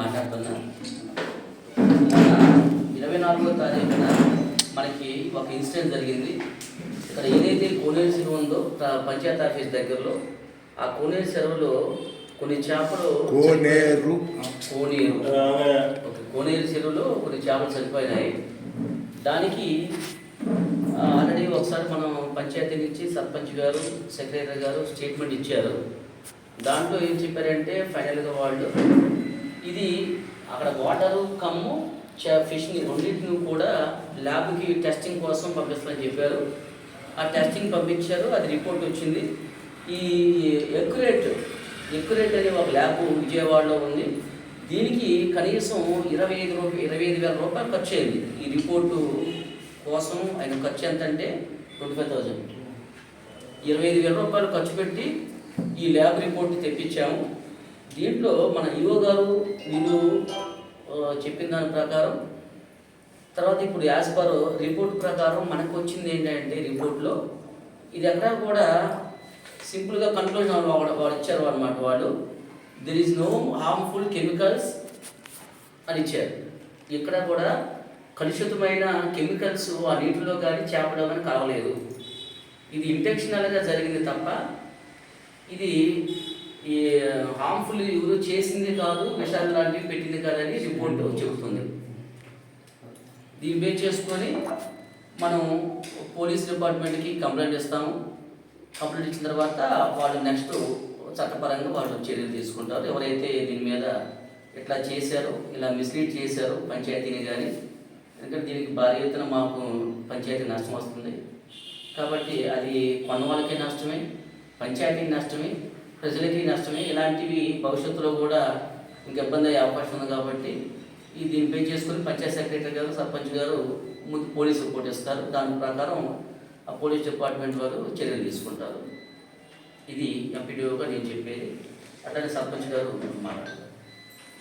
మాట్లాడుతున్నా. మొన్న ఇరవై నాలుగో తారీఖున మనకి ఒక ఇన్సిడెంట్ జరిగింది. ఇక్కడ ఏదైతే కోనేరు చెరువు ఉందో పంచాయత్ ఆఫీస్ దగ్గరలో ఆ కోనేరు చెరువులో కొన్ని చేపలు కోనేరు. కోనేరు. కోనేరు చెరువులో కొన్ని చేపలు చనిపోయినాయి. దానికి ఆల్రెడీ ఒకసారి మనం పంచాయతీ నుంచి సర్పంచ్ గారు సెక్రటరీ గారు స్టేట్మెంట్ ఇచ్చారు. దాంట్లో ఏం చెప్పారంటే ఫైనల్గా వాళ్ళు ఇది అక్కడ వాటరు కమ్ము ఫిష్ని రెండింటిని కూడా ల్యాబ్కి టెస్టింగ్ కోసం పంపిస్తామని చెప్పారు. ఆ టెస్టింగ్ పంపించారు అది రిపోర్ట్ వచ్చింది. ఈ ఎక్యురేట్ ఎక్యురేట్ అనే ఒక ల్యాబ్ విజయవాడలో ఉంది. దీనికి కనీసం ఇరవై ఐదు రూపాయలు ఇరవై ఐదు వేల రూపాయలు ఖర్చు అయింది. ఈ రిపోర్టు కోసం ఆయన ఖర్చు ఎంత అంటే ట్వంటీ ఫైవ్ థౌజండ్ ఇరవై ఐదు వేల రూపాయలు ఖర్చు పెట్టి ఈ ల్యాబ్ రిపోర్ట్ తెప్పించాము. దీంట్లో మన యువ గారు వీళ్ళు చెప్పిన దాని ప్రకారం తర్వాత ఇప్పుడు యాజ్ పర్ రిపోర్ట్ ప్రకారం మనకు వచ్చింది ఏంటంటే రిపోర్ట్లో ఇది ఎక్కడా కూడా సింపుల్గా కన్క్లూజన్ వాళ్ళు వాళ్ళు ఇచ్చారు అనమాట వాళ్ళు. There is no harmful chemicals అని ఇచ్చారు. ఇక్కడ కూడా కలుషితమైన కెమికల్స్ ఆ నీటిలో కానీ చేపలో కానీ కలవలేదు ఇది ఇంటెన్షనల్గా జరిగింది తప్ప ఇది ఈ హార్మ్ఫుల్ ఎవరు చేసింది కాదు విషాలు లాంటివి పెట్టింది కాదని రిపోర్ట్ చెబుతుంది. దీన్ని బేస్ చేసుకొని మనం పోలీస్ డిపార్ట్మెంట్కి కంప్లైంట్ ఇస్తాము. కంప్లైంట్ ఇచ్చిన తర్వాత వాళ్ళు నెక్స్ట్ చట్టపరంగా వాళ్ళు చర్యలు తీసుకుంటారు. ఎవరైతే దీని మీద ఇట్లా చేశారో ఇలా మిస్లీడ్ చేశారో పంచాయతీని కానీ ఎందుకంటే దీనికి భారీ ఎత్తున మాకు పంచాయతీ నష్టం వస్తుంది. కాబట్టి అది కొన్న వాళ్ళకి నష్టమే పంచాయతీకి నష్టమే ప్రజలకి నష్టమే. ఇలాంటివి భవిష్యత్తులో కూడా ఇంక ఇబ్బంది అయ్యే అవకాశం ఉంది కాబట్టి ఈ దీనిపై చేసుకుని పంచాయత్ సెక్రటరీ గారు సర్పంచ్ గారు ముందు పోలీసు రిపోర్ట్ ఇస్తారు. దాని ప్రకారం ఆ పోలీస్ డిపార్ట్మెంట్ వారు చర్యలు తీసుకుంటారు. ఇది ఎంపీడీఓగా నేను చెప్పేది. అట్లానే సర్పంచ్ గారు మాట్లాడారు